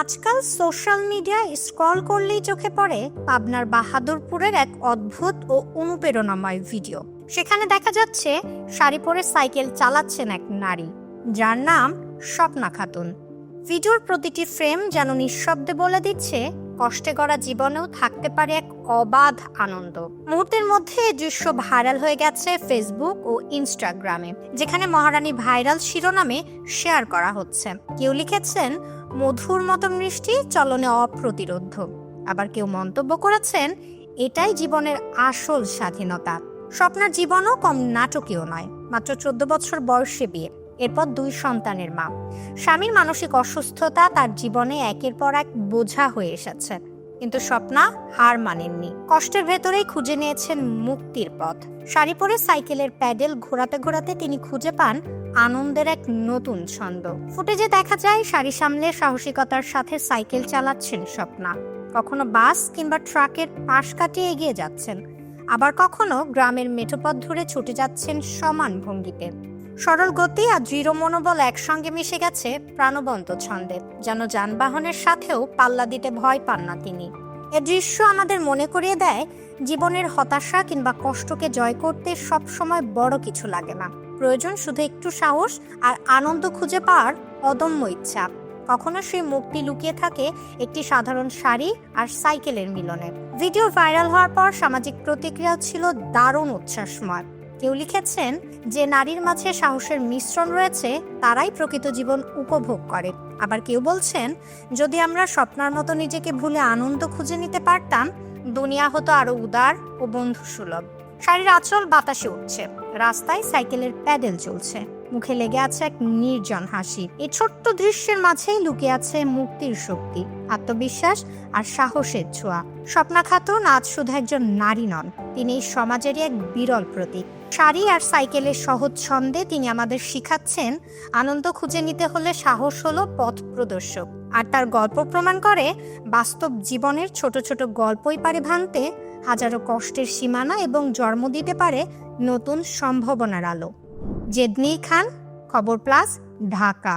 আজকাল social media scroll করলেই চোখে পড়ে পাবনার বাহাদুরপুরের এক অদ্ভুত ও অনুপ্রেরণাময় ভিডিও। সেখানে দেখা যাচ্ছে শাড়ি পরে সাইকেল চালাচ্ছেন এক নারী। যার নাম স্বপ্না খাতুন। ভিডিওর প্রতিটি ফ্রেম যেন নিঃশব্দে বলে দিচ্ছে, কষ্টে গড়া জীবনেও থাকতে পারে এক অবাধ আনন্দ। মুহূর্তের মধ্যে এই দৃশ্য ভাইরাল হয়ে গেছে ফেসবুক ও ইনস্টাগ্রামে যেখানে মহারানী ভাইরাল শিরোনামে শেয়ার করা হচ্ছে। কেউ লিখেছেন মধুর মতো মিষ্টি চলনে অপ্রতিরোধ আবার কেউ মন্তব্য করেছেন, এটাই জীবনের আসল স্বাধীনতা। স্বপ্নার জীবনও কম নাটকীয় নয়, মাত্র চোদ্দ বছর বয়সে বিয়ে, এরপর দুই সন্তানের মা। স্বামীর মানসিক অসুস্থতা তার জীবনে একের পর এক বোঝা হয়ে এসেছে। কিন্তু স্বপ্না হার মানেননি। কষ্টের ভেতরেই খুঁজে নিয়েছেন মুক্তির পথ। শাড়ি পরে সাইকেলের প্যাডেল ঘোরাতে ঘোরাতে তিনি খুঁজে পান আনন্দের এক নতুন ছন্দ। ফুটেজে দেখা যায় শাড়ি সামলে সাহসিকতার সাথে সাইকেল চালাচ্ছেন স্বপ্না। কখনো বাস কিংবা ট্রাকের পাশ কাটিয়ে এগিয়ে যাচ্ছেন। আবার কখনো গ্রামের মেঠোপথ ধরে ছুটে যাচ্ছেন সমান ভঙ্গিতে। সরল গতি আর দৃঢ় মনোবল একসঙ্গে মিশে গেছে প্রাণবন্ত ছন্দে। যেন যানবাহনের সাথেও পাল্লা দিতে ভয় পান না তিনি। এ দৃশ্য আমাদের মনে করিয়ে দেয়, জীবনের হতাশা কিংবা কষ্টকে জয় করতে সবসময় বড় কিছু লাগে না। প্রয়োজন শুধু একটু সাহস আর আনন্দ খুঁজে পাওয়ার অদম্য ইচ্ছা। কখনো সেই মুক্তি লুকিয়ে থাকে একটি সাধারণ শাড়ি আর সাইকেলের মিলনে। ভিডিও ভাইরাল হওয়ার পর সামাজিক প্রতিক্রিয়া ছিল দারুণ উচ্ছ্বাসময়। কেউ লিখেছেন যে নারীর মাঝে সাহসের মিশ্রণ রয়েছে, তারাই প্রকৃত জীবন উপভোগ করে। আবার কেউ বলছেন, যদি আমরা স্বপ্নার মতো নিজেকে ভুলে আনন্দ খুঁজে নিতে পারতাম, দুনিয়া হতো আরও উদার ও বন্ধু সুলভ শাড়ির আচল বাতাসে উঠছে। রাস্তায় সাইকেলের প্যাডেল চলছে। মুখে লেগে আছে এক নির্জন হাসি। এই ছোট্ট দৃশ্যের মাঝেই লুকে আছে মুক্তির শক্তি, আত্মবিশ্বাস আর সাহসের ছোঁয়া। স্বপ্না খাতুন আজ শুধু একজন নারী নন, তিনি সমাজেরই এক বিরল প্রতীক। শাড়ি আর সাইকেলের সহজ ছন্দে তিনি আমাদের শিখাচ্ছেন, আনন্দ খুঁজে নিতে হলে সাহস হলো পথ প্রদর্শক। আর তার গল্প প্রমাণ করে, বাস্তব জীবনের ছোট ছোট গল্পই পারে ভাঙতে, হাজারো কষ্টের সীমানা এবং জন্ম দিতে পারে নতুন সম্ভাবনার আলো। জেদনি খান খবর প্লাস ঢাকা।